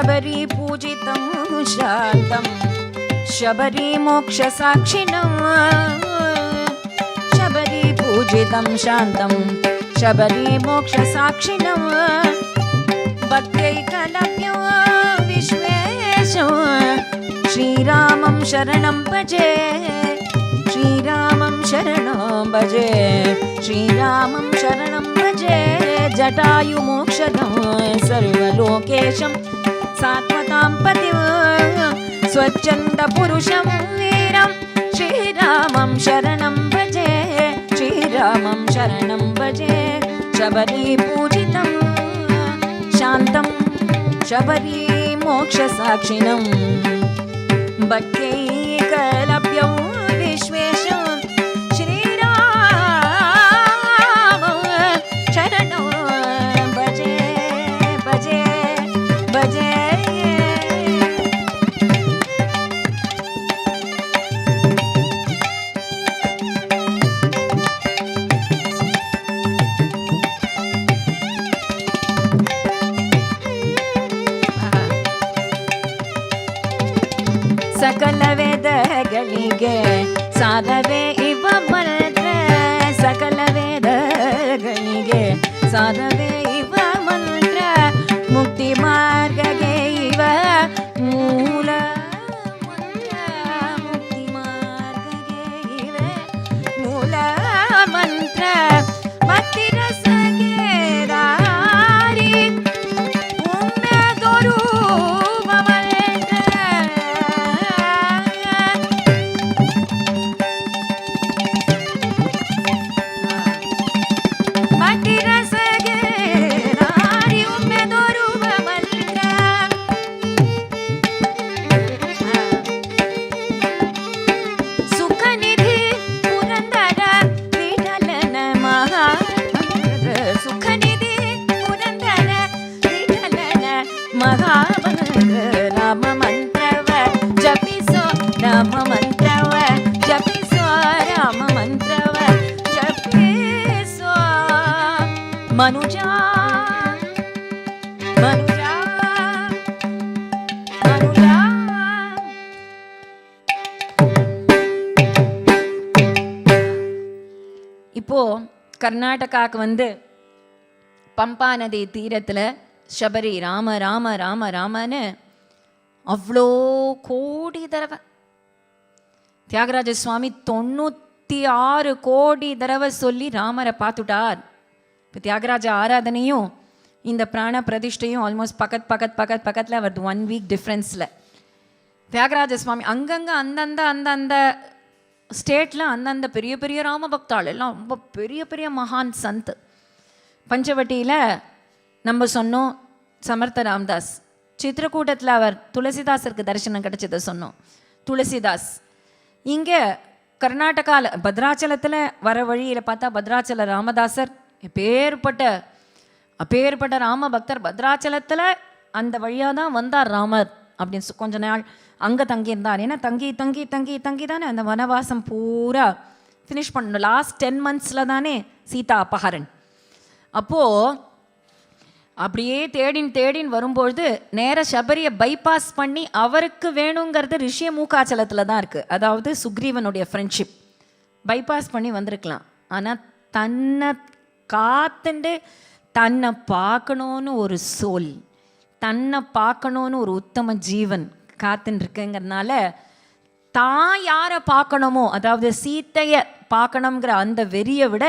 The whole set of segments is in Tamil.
शबरी पूजितं, शान्तं। शबरी मोक्षसाक्षिणम्। शबरी पूजितं, शान्तं। शबरी मोक्षसाक्षिणम्। भक्त्यैकलव्यो विश्वेशो। श्रीरामं शरणं भजे। श्रीरामं शरणं भजे। श्रीरामं शरणं भजे। जटायुमोक्षदं सर्वलोकेशं సాత్వతాం పతి స్వచ్ఛంద పురుషం వీరం శ్రీరామం శరణం భజే శ్రీరామం శరణం భజే శబరీ పూజితం శాంతం శబరీ మోక్ష సాక్షిణం భక్తైకలభ్యౌ Sazada மனுஜா மனுஜா மனுஜா இப்போ கர்நாடகாவுக்கு வந்து பம்பா நதி தீரத்தில் சபரி ராம ராம ராம ராமன்னு அவ்வளோ கோடி தடவை. தியாகராஜ சுவாமி தொண்ணூற்றி ஆறு கோடி தடவை சொல்லி ராமரை பார்த்துட்டார். இப்போ தியாகராஜ ஆராதனையும் இந்த பிராண பிரதிஷ்டையும் ஆல்மோஸ்ட் பக்கத் பக்கத் பக்கத் பக்கத்தில் வருது. ஒன் வீக் டிஃப்ரென்ஸில் தியாகராஜ சுவாமி அங்கங்கே அந்தந்த அந்தந்த ஸ்டேட்டில் அந்தந்த பெரிய பெரிய ராம பக்தாள் எல்லாம் ரொம்ப பெரிய பெரிய மகான் சந்த். பஞ்சவட்டியில் நம்ம சொன்னோம் சமர்த்த ராம்தாஸ். சித்திரக்கூட்டத்தில் அவர் துளசிதாசருக்கு தரிசனம் கிடைச்சதை சொன்னோம். துளசிதாஸ். இங்கே கர்நாடகாவில் பத்ராச்சலத்தில் வர வழியில் பார்த்தா பத்ராச்சல ராமதாசர் எப்பேற்பட்ட அப்பேற்பட்ட ராம பக்தர் பத்ராச்சலத்தில் அந்த வழியாக தான் வந்தார் ராமர் அப்படின்னு கொஞ்ச நாள் அங்கே தங்கியிருந்தார். ஏன்னா தங்கி தங்கி தங்கி தங்கி தானே அந்த வனவாசம் பூரா ஃபினிஷ் பண்ணணும். லாஸ்ட் டென் மந்த்ஸில் தானே சீதா அபஹரன். அப்போது அப்படியே தேடின் தேடின் வரும்பொழுது நேர சபரியை பைபாஸ் பண்ணி அவருக்கு வேணுங்கிறது ரிஷிய மூக்காச்சலத்தில் தான் இருக்குது அதாவது சுக்ரீவனுடைய ஃப்ரெண்ட்ஷிப் பைபாஸ் பண்ணி வந்திருக்கலாம். ஆனால் தன்னை காத்துண்டு தன்னை பார்க்கணுன்னு ஒரு சோல் தன்னை பார்க்கணுன்னு ஒரு உத்தம ஜீவன் காத்துன்னு இருக்குங்கிறதுனால தான் யாரை பார்க்கணுமோ அதாவது சீத்தையை பார்க்கணுங்கிற அந்த வெறியை விட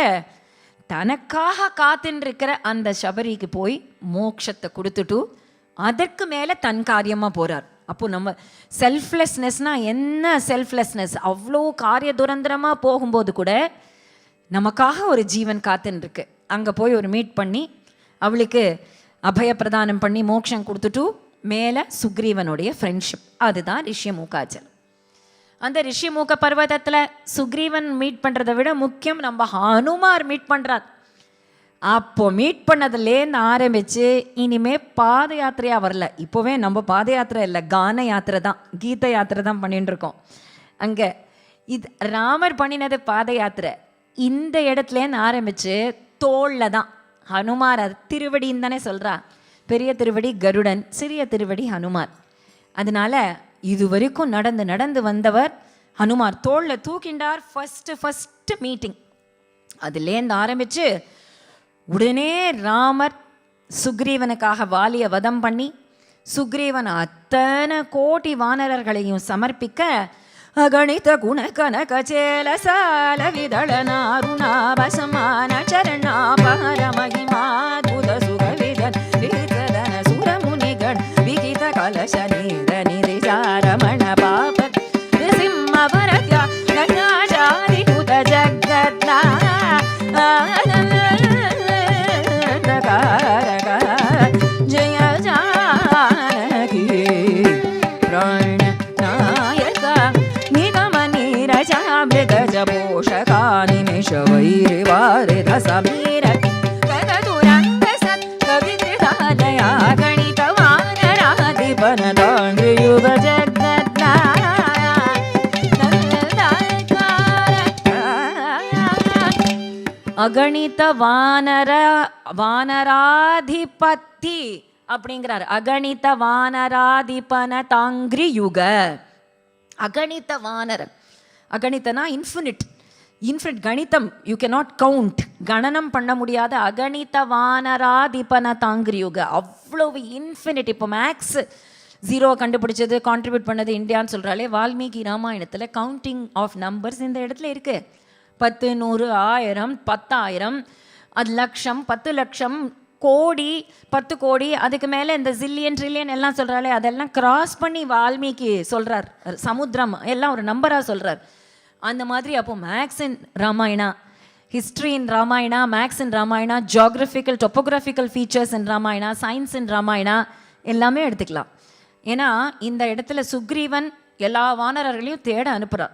தனக்காக காத்துன்னு இருக்கிற அந்த சபரிக்கு போய் மோட்சத்தை கொடுத்துட்டு அதற்கு மேலே தன் காரியமாக போகிறார் அப்போ நம்ம செல்ஃப்லெஸ்னஸ்னால் என்ன செல்ஃப்லெஸ்னஸ் அவ்வளோ காரிய துரந்திரமாக போகும்போது கூட நமக்காக ஒரு ஜீவன் காத்துன்னு இருக்கு அங்கே போய் ஒரு மீட் பண்ணி அவளுக்கு அபய பிரதானம் பண்ணி மோட்சம் கொடுத்துட்டு மேலே சுக்ரீவனுடைய ஃப்ரெண்ட்ஷிப் அதுதான் ரிஷ்யமூகாச்சல் அந்த ரிஷிமுக பர்வதத்தில் சுக்ரீவன் மீட் பண்ணுறதை விட முக்கியம் நம்ம ஹனுமார் மீட் பண்ணுறார் அப்போ மீட் பண்ணதுலேருந்து ஆரம்பித்து இனிமே பாத யாத்திரையாக வரல. இப்போவே நம்ம பாத யாத்திரை இல்லை கான யாத்திரை தான் கீத யாத்திரை தான் பண்ணிட்டு இருக்கோம் அங்கே இது ராமர் பண்ணினது பாத யாத்திரை. இந்த இடத்துலேருந்து ஆரம்பித்து தோளில் தான். ஹனுமார் அது திருவடின்னு தானே சொல்கிறா பெரிய திருவடி கருடன் சிறிய திருவடி ஹனுமார். அதனால இது வரைக்கும் நடந்து நடந்து வந்தவர் ஹனுமார். தோளில் தூக்கிண்டார் ஃபஸ்ட்டு ஃபஸ்ட்டு மீட்டிங் அதுலேருந்து ஆரம்பிச்சு உடனே ராமர் சுக்ரீவனுக்காக வாலியை வதம் பண்ணி சுக்ரீவன் அத்தனை கோடி வானரர்களையும் சமர்ப்பிக்க అగణిత గుణ కనక చేల సాల విదళనారుణాభ సమాన చరణాపహర మహిమాద్భుత సుఖ విధన్ విహిత ధన సురముని గణ విహిత కలశ నిర నిరిజార पोषका निमिष वैरिवारिध समीर कविदृहादया गणितवानराधिपनदाङ्गयुग அகணித வானர வானராதிபத்தி அப்படிங்கிறார் அகணித வானராதிபன தாங்கிரி யுக அகணித வானரன் அகணிதனா இன்ஃபினிட் இன்ஃபினிட் கணிதம் யூ நாட் கவுண்ட் கணனம் பண்ண முடியாத அகணித வானராதிபன தாங்கிரியுக. அவ்வளவு இன்ஃபினிட் இப்போ மேக்ஸ் ஜீரோ கண்டுபிடிச்சது கான்ட்ரிபியூட் பண்ணது இந்தியான்னு சொல்கிறாலே வால்மீகி ராமாயணத்தில் கவுண்டிங் ஆஃப் நம்பர்ஸ் இந்த இடத்துல இருக்கு. பத்து நூறு ஆயிரம் பத்தாயிரம் அது லட்சம் பத்து லட்சம் கோடி பத்து கோடி அதுக்கு மேலே இந்த ஜில்லியன் ட்ரில்லியன் எல்லாம் சொல்கிறாலே அதெல்லாம் கிராஸ் பண்ணி வால்மீகி சொல்கிறார் சமுத்திரம் எல்லாம் ஒரு நம்பராக சொல்கிறார் அந்த மாதிரி அப்போ maths in Ramayana history in Ramayana maths in Ramayana geographical topographical features in Ramayana science in Ramayana எல்லாமே எடுத்துக்கலாம். ஏன்னா இந்த இடத்துல சுக்ரீவன் எல்லா வானரர்களையும் தேட அனுப்புகிறார்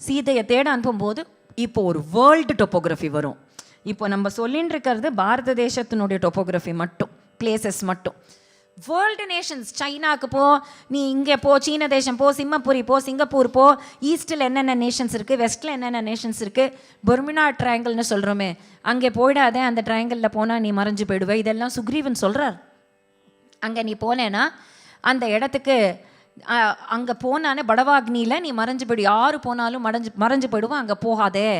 சீதையை தேட அனுப்பும்போது இப்போ ஒரு வேர்ல்டு டொப்போகிராஃபி வரும். இப்போ நம்ம சொல்லின்னு இருக்கிறது பாரத தேசத்தினுடைய டொப்போகிராஃபி மட்டும் பிளேசஸ் மட்டும். வேர்ல்டு நேஷன்ஸ் சைனாவுக்கு போ நீ இங்கே போ சீன தேசம் போ சிம்மபுரி போ சிங்கப்பூர் போ ஈஸ்டில் என்னென்ன நேஷன்ஸ் இருக்குது வெஸ்ட்டில் என்னென்ன நேஷன்ஸ் இருக்குது பொர்மினா ட்ரையாங்கிள்னு சொல்கிறோமே அங்கே போயிடாதே அந்த ட்ரையாங்கிளில் போனால் நீ மறைஞ்சு போயிடுவே. இதெல்லாம் சுக்ரீவன் சொல்கிறார் அங்கே நீ போனேன்னா அந்த இடத்துக்கு அங்கே போனானே படவாக்னியில் நீ மறைஞ்சு போயிடு. யார் போனாலும் மறைஞ்சு மறைஞ்சு போயிடுவோம் அங்கே போகாதே.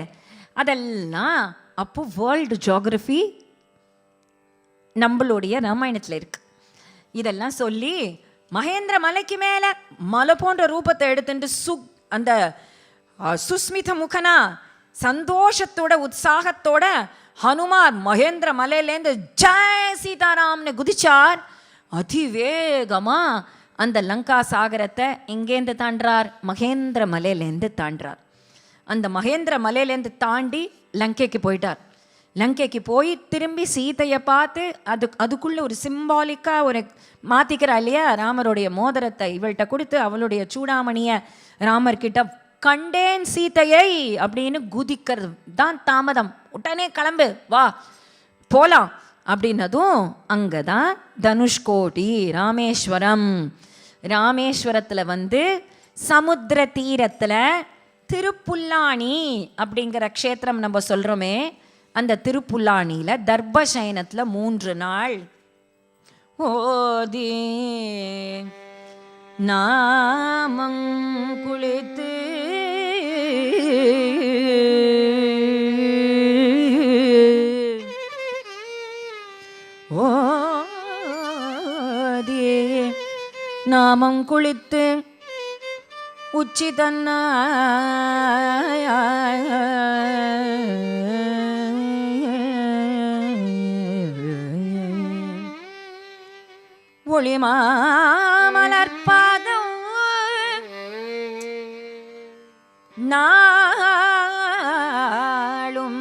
அதெல்லாம் அப்போ வேர்ல்டு ஜோக்ரஃபி நம்மளுடைய ராமாயணத்தில் இருக்குது இதெல்லாம் சொல்லி மகேந்திர மலைக்கு மேலே மலை போன்ற ரூபத்தை எடுத்துட்டு சு அந்த சுஸ்மித முகனா சந்தோஷத்தோட உற்சாகத்தோட ஹனுமார் மகேந்திர மலையிலேருந்து ஜெய் சீதாராம்னு குதிச்சார். அதிவேகமா அந்த லங்கா சாகரத்தை எங்கேருந்து தாண்டார் மகேந்திர மலையிலேருந்து தாண்டார் அந்த மகேந்திர மலையிலேருந்து தாண்டி லங்கைக்கு போயிட்டார். லங்கைக்கு போய் திரும்பி சீதையை பார்த்து அது அதுக்குள்ளே ஒரு சிம்பாலிக்காக ஒரு மாற்றிக்கிறா இல்லையா? ராமருடைய மோதிரத்தை இவள்கிட்ட கொடுத்து அவளுடைய சூடாமணியை ராமர்கிட்ட கண்டேன் சீதையை அப்படின்னு குதிக்கிறது தான் தாமதம். உடனே கிளம்பு வா போலாம் அப்படின்னதும் அங்கே தான் தனுஷ்கோடி ராமேஸ்வரம். ராமேஸ்வரத்தில் வந்து சமுத்திர தீரத்தில் திருப்புல்லாணி அப்படிங்கிற க்ஷேத்திரம் நம்ம சொல்கிறோமே அந்த திருப்புல்லானியில் தர்பசயனத்தில் மூன்று நாள். ஓதி நாமம் குளித்து ஓதி நாமம் குளித்து உச்சி தன்ன ஒளிமாமலர்பாதம் நாளும்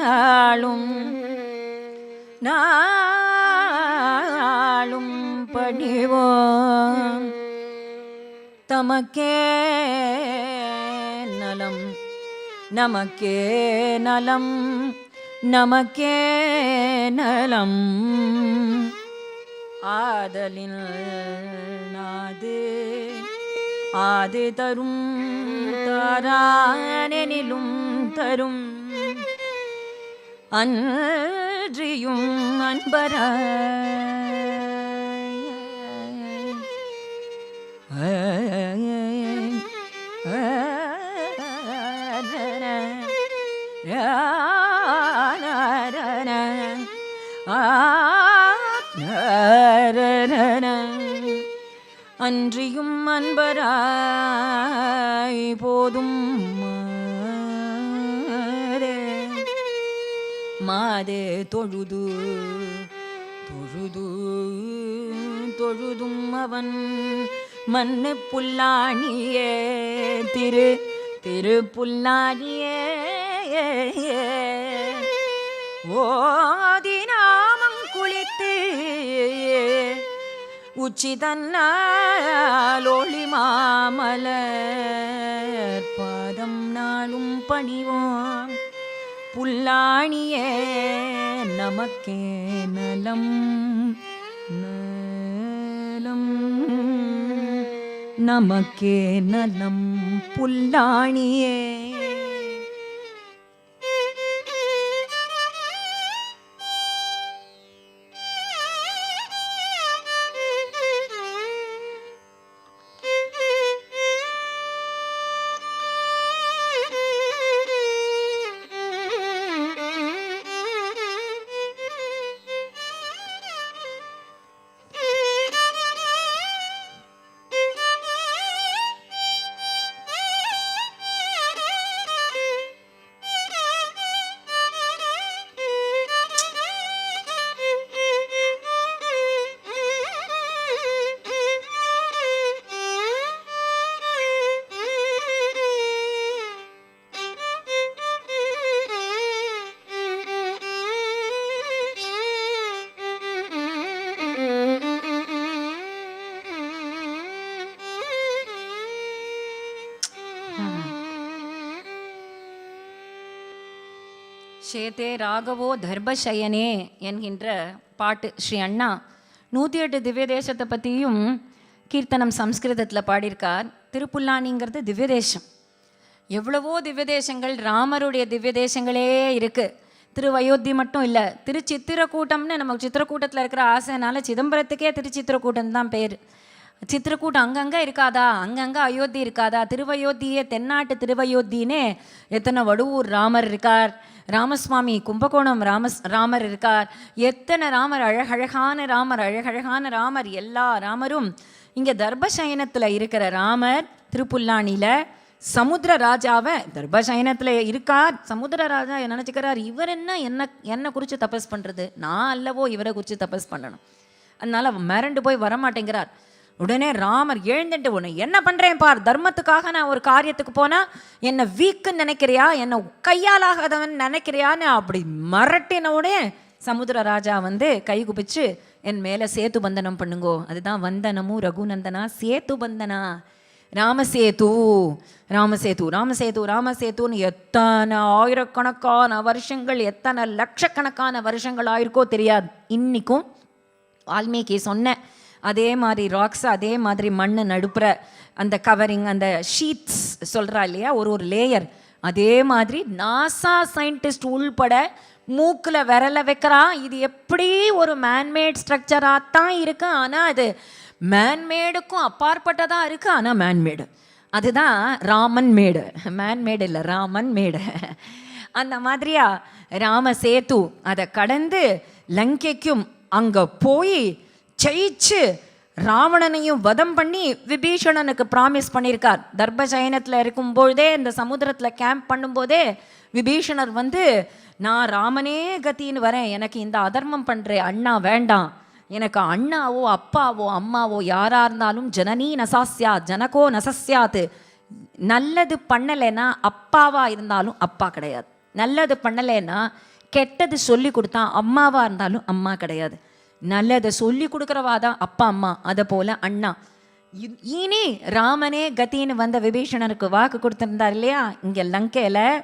நாளும் நாளும் பணிவோம். தமக்கே நலம் நமக்கே நலம் நமக்கே நலம் ஆதலில் நாது ஆது தரும் தாரானெனிலும் தரும். அன்றியும் அன்பர அன்பராய். அன்றியும் அன்பராய் போதும் மாதே. தொழுது தொழுது தொழுதும் அவன் மண்ணு புல்லாணியே திரு திரு புல்லாணியே ஓதி உச்சி தன்னால் மாமலர். பாதம் நாளும் பணிவோம். புல்லாணியே நமக்கே நலம். நலம். நமக்கே நலம். புல்லாணியே. சேத்தே ராகவோ தர்பசயனே என்கின்ற பாட்டு ஸ்ரீ அண்ணா. நூற்றி எட்டு திவ்ய தேசத்தை பற்றியும் கீர்த்தனம் சம்ஸ்கிருதத்தில் பாடியிருக்கார். திருப்புல்லானிங்கிறது திவ்ய தேசம் எவ்வளவோ திவ்ய தேசங்கள் ராமருடைய திவ்ய தேசங்களே இருக்குது திருவயோத்தி மட்டும் இல்லை திருச்சித்திரக்கூட்டம்னு நமக்கு சித்திரக்கூட்டத்தில் இருக்கிற ஆசைனால சிதம்பரத்துக்கே திருச்சித்திரக்கூட்டம் தான் பேர். சித்திரக்கூட்டம் அங்கங்கே இருக்காதா? அங்கங்கே அயோத்தி இருக்காதா? திருவயோத்தியே தென்னாட்டு திருவயோத்தினே எத்தனை வடுவூர் ராமர் இருக்கார்? ராமசுவாமி கும்பகோணம் ராமஸ் ராமர் இருக்கார். எத்தனை ராமர் அழகழகான ராமர் அழகழகான ராமர் எல்லா ராமரும் இங்கே தர்பசயனத்தில் இருக்கிற ராமர் திருப்புல்லானியில் சமுத்திர ராஜாவை தர்பசயனத்தில் இருக்கார். சமுத்திர ராஜா நினச்சிக்கிறார்? இவர் என்ன என்ன என்னை குறித்து தபஸ் பண்ணுறது நான் அல்லவோ இவரை குறித்து தபஸ் பண்ணணும். அதனால மிரண்டு போய் வரமாட்டேங்கிறார். உடனே ராமர் எழுந்துட்டு உன்னை என்ன பண்ணுறேன் பார்? தர்மத்துக்காக நான் ஒரு காரியத்துக்கு போனால் என்னை வீக்குன்னு நினைக்கிறியா? என்னை கையாலாகாதவன் நினைக்கிறியான்னு அப்படி மிரட்டின உடனே சமுத்திர ராஜா வந்து கை குபிச்சு என் மேலே சேத்து பந்தனம் பண்ணுங்கோ. அதுதான் வந்தனமும் ரகுநந்தனா சேத்து பந்தனா. ராமசேது ராமசேது ராமசேது ராமசேதுன்னு எத்தனை ஆயிரக்கணக்கான வருஷங்கள் எத்தனை லட்சக்கணக்கான வருஷங்கள் ஆயிருக்கோ தெரியாது. இன்னைக்கும் வால்மீகி சொன்ன அதே மாதிரி ராக்ஸ் அதே மாதிரி மண்ணு நடுப்புற அந்த கவரிங் அந்த ஷீட்ஸ் சொல்கிறா இல்லையா? ஒரு ஒரு லேயர் அதே மாதிரி நாசா சயின்டிஸ்ட் உள்பட மூக்கில் விரல வைக்கிறான் இது எப்படி ஒரு மேன்மேட் ஸ்ட்ரக்சராக தான் இருக்குது ஆனால் அது மேன்மேடுக்கும் அப்பாற்பட்டதாக இருக்குது ஆனால் மேன்மேடு அதுதான் ராமன் மேடு மேன்மேடு இல்லை ராமன் மேடு அந்த மாதிரியா ராம சேத்து அதை கடந்து லங்கைக்கும் அங்கே போய் ஜெயிச்சு ராவணனையும் வதம் பண்ணி விபீஷணனுக்கு ப்ராமிஸ் பண்ணியிருக்கார். தர்ப தர்பசயனத்தில் இருக்கும்பொழுதே இந்த சமுத்திரத்தில் கேம்ப் பண்ணும்போதே விபீஷணர் வந்து நான் ராமனே கத்தின்னு வரேன். எனக்கு இந்த அதர்மம் பண்ணுறேன் அண்ணா வேண்டாம். எனக்கு அண்ணாவோ அப்பாவோ அம்மாவோ யாராக இருந்தாலும் ஜனனி நசாஸ்யா ஜனகோ நசஸ்யாது நல்லது பண்ணலைன்னா அப்பாவாக இருந்தாலும் அப்பா கிடையாது. நல்லது பண்ணலைன்னா கெட்டது சொல்லி கொடுத்தா அம்மாவாக இருந்தாலும் அம்மா கிடையாது. நல்லதை சொல்லி கொடுக்குறவா தான் அப்பா அம்மா அதை போல் அண்ணா. இனி ராமனே கத்தின்னு வந்த விபீஷணனுக்கு வாக்கு கொடுத்துருந்தார் இல்லையா? இங்கே லங்கையில்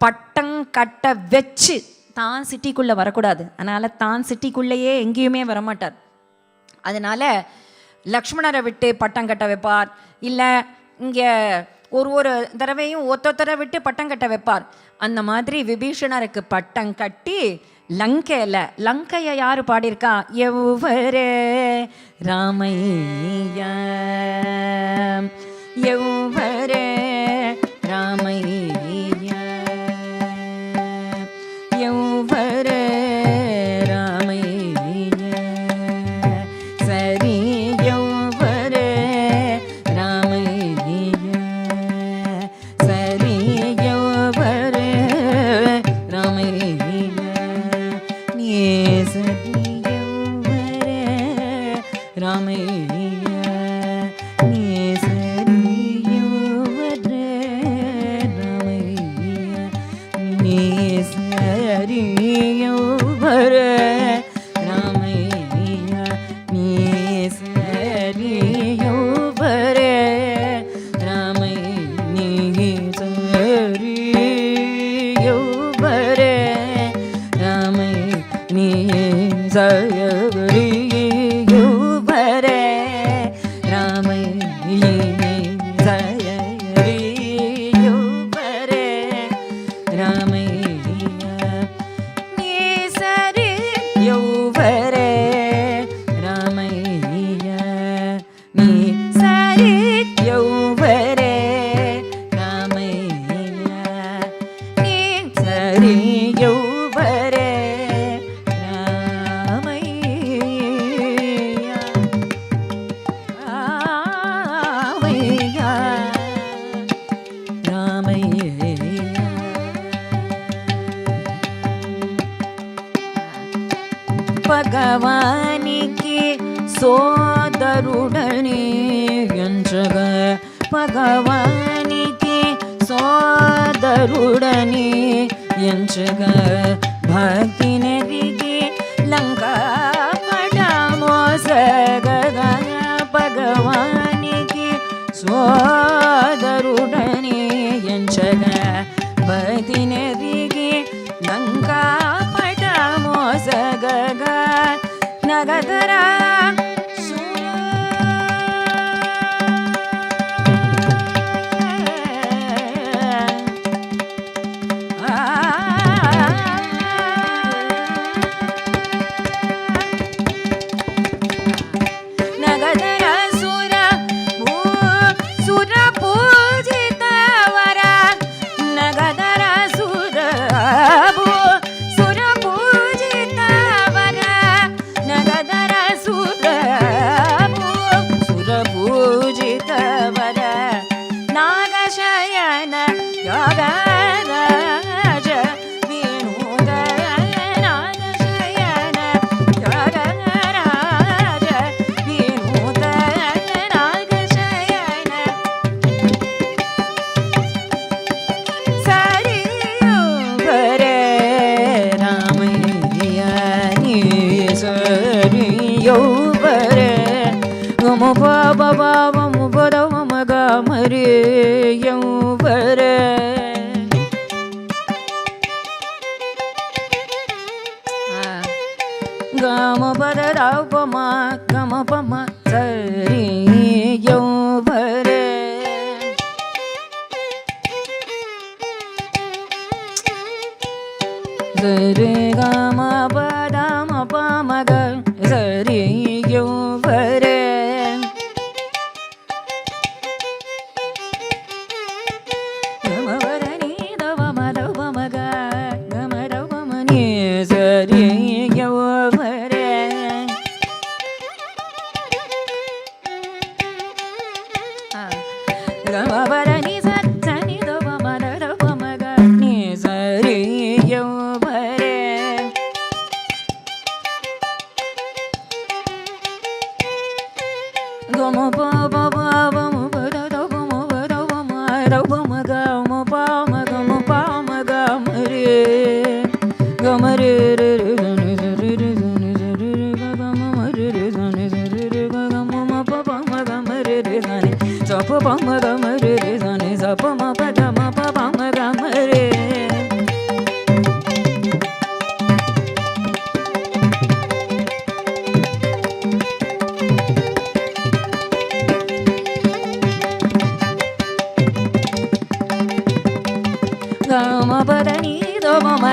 பட்டம் கட்ட வச்சு தான் சிட்டிக்குள்ளே வரக்கூடாது. அதனால் தான் சிட்டிக்குள்ளேயே எங்கேயுமே வரமாட்டார். அதனால் லக்ஷ்மணரை விட்டு பட்டம் கட்ட வைப்பார். இல்லை இங்கே ஒரு ஒரு தடவையும் ஒத்தொத்தரை விட்டு பட்டம் கட்ட வைப்பார். அந்த மாதிரி விபீஷணருக்கு பட்டம் கட்டி லங்கையில் லங்கையை யார் பாடியிருக்கா? எவ்வரு Ramaiah எவ்வரு Ramaiah ಬದಿನರಿಗೆ ನಂಕಾಪಟ ಮೋಸಗ ನಗದರ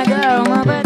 my girl, my baby.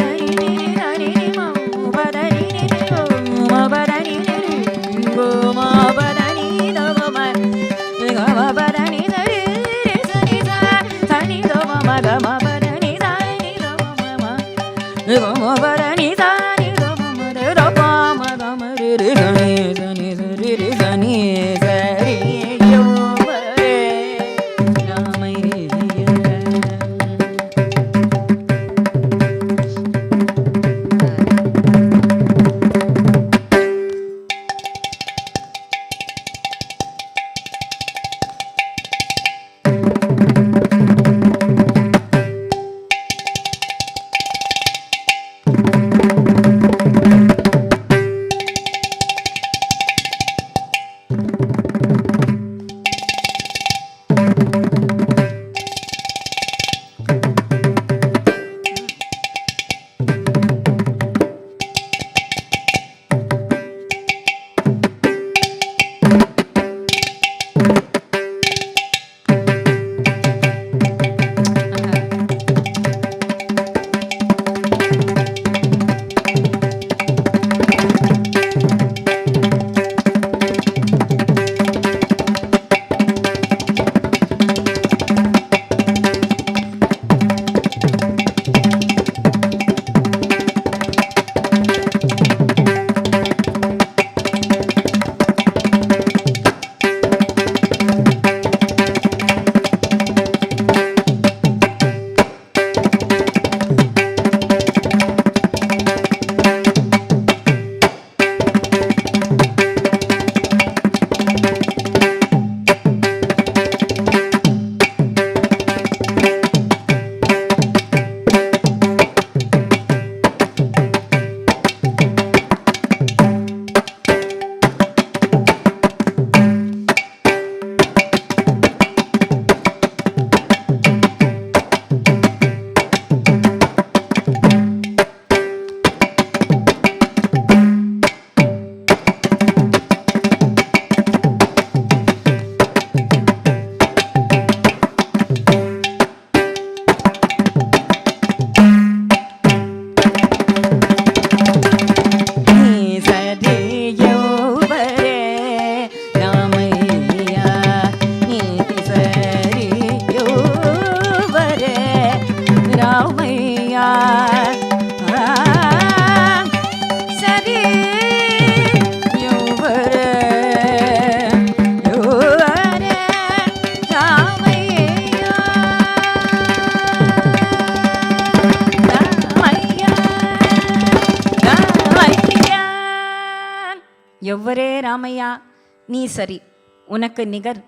உனக்கு நிகர்.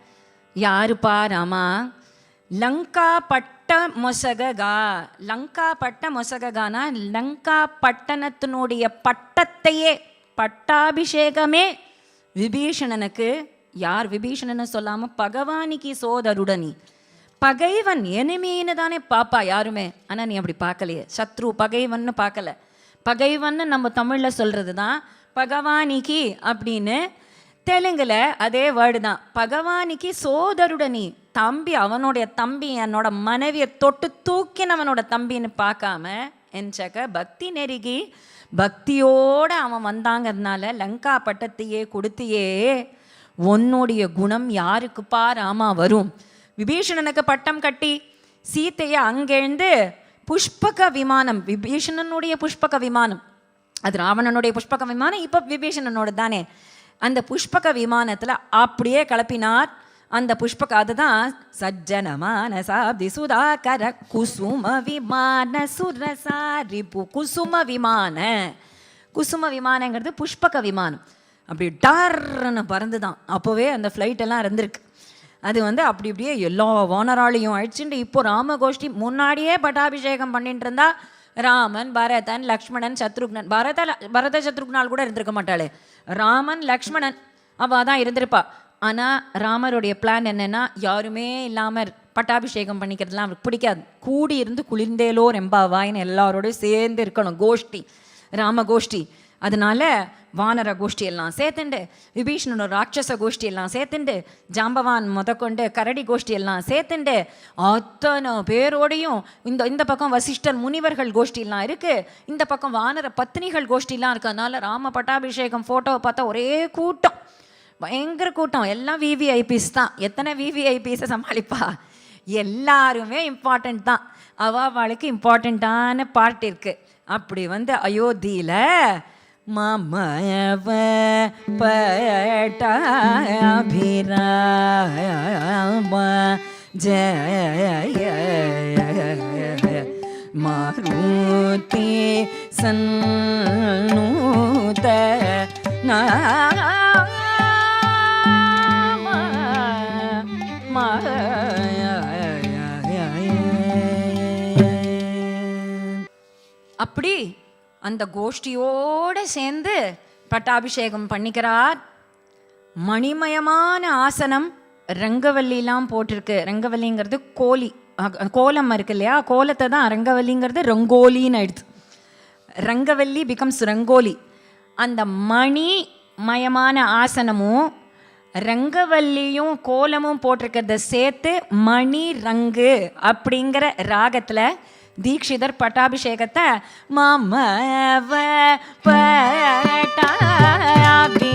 யாருப்பா ராமா? லங்கா பட்ட மொசககா. லங்கா பட்ட மொசககானா? லங்கா பட்டணத்தினுடைய பட்டத்தையே பட்டாபிஷேகமே. விபீஷணனுக்கு யார் விபீஷணன்னு சொல்லாம பகவானிக்கு சோதருடனி. பகைவன் எனிமின்னு தானே பாப்பா யாருமே. ஆனா நீ அப்படி பார்க்கலையே சத்ரு பகைவன்னு பார்க்கல பகைவன்னு நம்ம தமிழ்ல சொல்கிறது தான் பகவானிக்கு அப்படின்னு தெலுங்குல அதே வேர்டு தான். பகவானிக்கு சோதருடனி தம்பி அவனுடைய தம்பி என்னோட மனைவியை தொட்டு தூக்கினவனோட தம்பின்னு பார்க்காம என்ச்சக்க பக்தி நெருகி பக்தியோட அவன் வந்தாங்கிறதுனால லங்கா பட்டத்தையே கொடுத்தியே உன்னுடைய குணம் யாருக்குப்பா ராமா வரும்? விபீஷணனுக்கு பட்டம் கட்டி சீத்தையை அங்கெழுந்து புஷ்பக விமானம் விபீஷணனுடைய புஷ்பக விமானம் அது ராவணனுடைய புஷ்பக விமானம் இப்போ விபீஷணனோட தானே. அந்த புஷ்பக விமானத்தில் அப்படியே கிளப்பினார். அந்த புஷ்பக அதுதான் சஜ்ஜனமான சாப்தி சுதாகர குசும விமான சுரசாரிபு குசும விமான. குசும விமானங்கிறது புஷ்பக விமானம். அப்படி டார்னு பறந்து தான் அப்போவே அந்த ஃப்ளைட்டெல்லாம் இருந்திருக்கு. அது வந்து அப்படி இப்படியே எல்லா வானராளையும் அழிச்சுட்டு இப்போ ராமகோஷ்டி முன்னாடியே பட்டாபிஷேகம் பண்ணிட்டு இருந்தா ராமன் பரதன் லக்ஷ்மணன் சத்ருக்னன். பரத பரத சத்ருக்னால் கூட இருந்திருக்க மாட்டாளே. ராமன் லக்ஷ்மணன் அவள் தான் இருந்திருப்பா. ஆனால் ராமருடைய பிளான் என்னன்னா யாருமே இல்லாமல் பட்டாபிஷேகம் பண்ணிக்கிறதுலாம் அவருக்கு பிடிக்காது. கூடி இருந்து குளிர்ந்தேலோ ரெம்பாவாயின்னு எல்லாரோடையும் சேர்ந்து இருக்கணும். கோஷ்டி ராம கோஷ்டி அதனால வானர கோஷ்டி எல்லாம் சேர்த்துண்டு விபீஷணனோட ராட்சச கோஷ்டி எல்லாம் சேர்த்துண்டு ஜாம்பவான் முதற்கொண்டு கரடி கோஷ்டி எல்லாம் சேர்த்துண்டு அத்தனை பேரோடையும் இந்த இந்த பக்கம் வசிஷ்டர் முனிவர்கள் கோஷ்டியெல்லாம் இருக்குது இந்த பக்கம் வானர பத்தினிகள் கோஷ்டிலாம் இருக்குது அதனால் ராம பட்டாபிஷேகம் ஃபோட்டோவை பார்த்தா ஒரே கூட்டம். பயங்கர கூட்டம். எல்லாம் விவிஐபிஸ் தான். எத்தனை விவிஐபிஸை சமாளிப்பா? எல்லாருமே இம்பார்ட்டண்ட் தான். அவ அவளுக்கு இம்பார்ட்டண்ட்டான பார்ட் இருக்குது அப்படி வந்து அயோத்தியில் மமவ பட்டாபிராம ஜய மாருதி சன்னூத அப்படி அந்த கோஷ்டியோட சேர்ந்து பட்டாபிஷேகம் பண்ணிக்கிறார். மணிமயமான ஆசனம் ரங்கவல்லிலாம் போட்டிருக்கு. ரங்கவல்லிங்கிறது கோலி கோலம் இருக்கு இல்லையா? கோலத்தை தான் ரங்கவல்லிங்கிறது ரங்கோலின்னு ஆயிடுது ரங்கவல்லி பிகம்ஸ் ரங்கோலி. அந்த மணி மயமான ஆசனமும் ரங்கவல்லியும் கோலமும் போட்டிருக்கிறத சேர்த்து மணி ரங்கு அப்படிங்கிற ராகத்தில் தீட்சிதர் பட்டாபிஷேகத்தை மமவ பட்டாபி